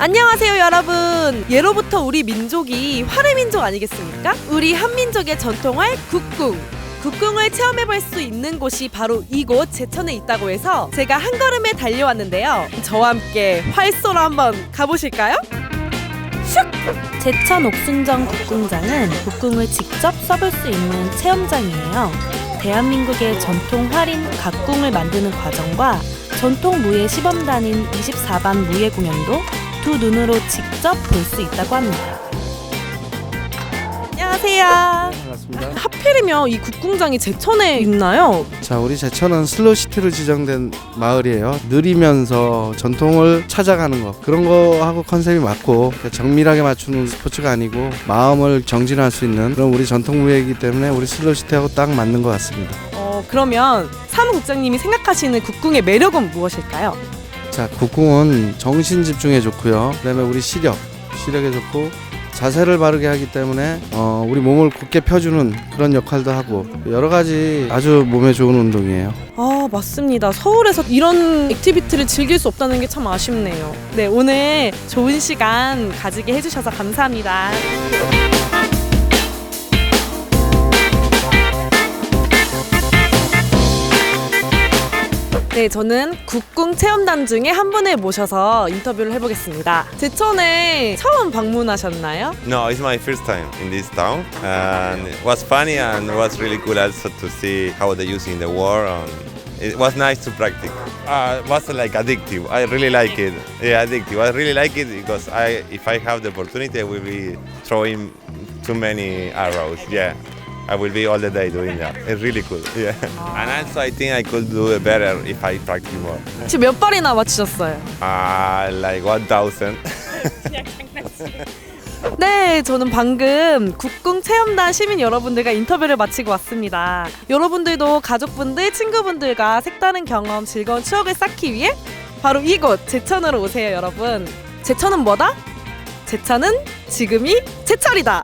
안녕하세요 여러분 예로부터 우리 민족이 활의 민족 아니겠습니까? 우리 한민족의 전통활 국궁 국궁을 체험해볼 수 있는 곳이 바로 이곳 제천에 있다고 해서 제가 한 걸음에 달려왔는데요 저와 함께 활 쏘러 한번 가보실까요? 제천 옥순정 국궁장은 국궁을 직접 써볼 수 있는 체험장이에요. 대한민국의 전통 활인 각궁을 만드는 과정과 전통 무예 시범단인 24반 무예 공연도 두 눈으로 직접 볼 수 있다고 합니다. 안녕하세요. 반갑습니다. 하필이면 이 국궁장이 제천에 있나요? 자, 우리 제천은 슬로시티로 지정된 마을이에요. 느리면서 전통을 찾아가는 거 그런 거하고 컨셉이 맞고 정밀하게 맞추는 스포츠가 아니고 마음을 정진할 수 있는 그런 우리 전통 무예이기 때문에 우리 슬로시티하고 딱 맞는 것 같습니다. 어, 그러면 사무국장님이 생각하시는 국궁의 매력은 무엇일까요? 자, 국궁은 정신 집중에 좋고요. 그다음에 우리 시력, 시력에 좋고 자세를 바르게 하기 때문에 어, 우리 몸을 곧게 펴주는 그런 역할도 하고 여러 가지 아주 몸에 좋은 운동이에요. 아 맞습니다. 서울에서 이런 액티비티를 즐길 수 없다는 게 참 아쉽네요. 네 오늘 좋은 시간 가지게 해주셔서 감사합니다. 네, 저는 국궁 체험단 중에 한 분을 모셔서 인터뷰를 해보겠습니다. 제천에 처음 방문하셨나요? No, it's my first time in this town, and it was funny and was really cool also to see how they using the war. And it was nice to practice. Uh, it was like addictive. I really like it. Yeah, addictive. I really like it because I, if I have the opportunity, I will be throwing too many arrows. Yeah. I will be all the day doing that. It's really cool. Yeah. And also, I think I could do it better if I practice more. 지금 몇 발이나 맞추셨어요? Uh, like 1,000. 네, 저는 방금 국궁 체험단 시민 여러분들과 인터뷰를 마치고 왔습니다. 여러분들도 가족분들, 친구분들과 색다른 경험, 즐거운 추억을 쌓기 위해 바로 이곳 제천으로 오세요, 여러분. 제천은 뭐다? 제천은 지금이 제철이다.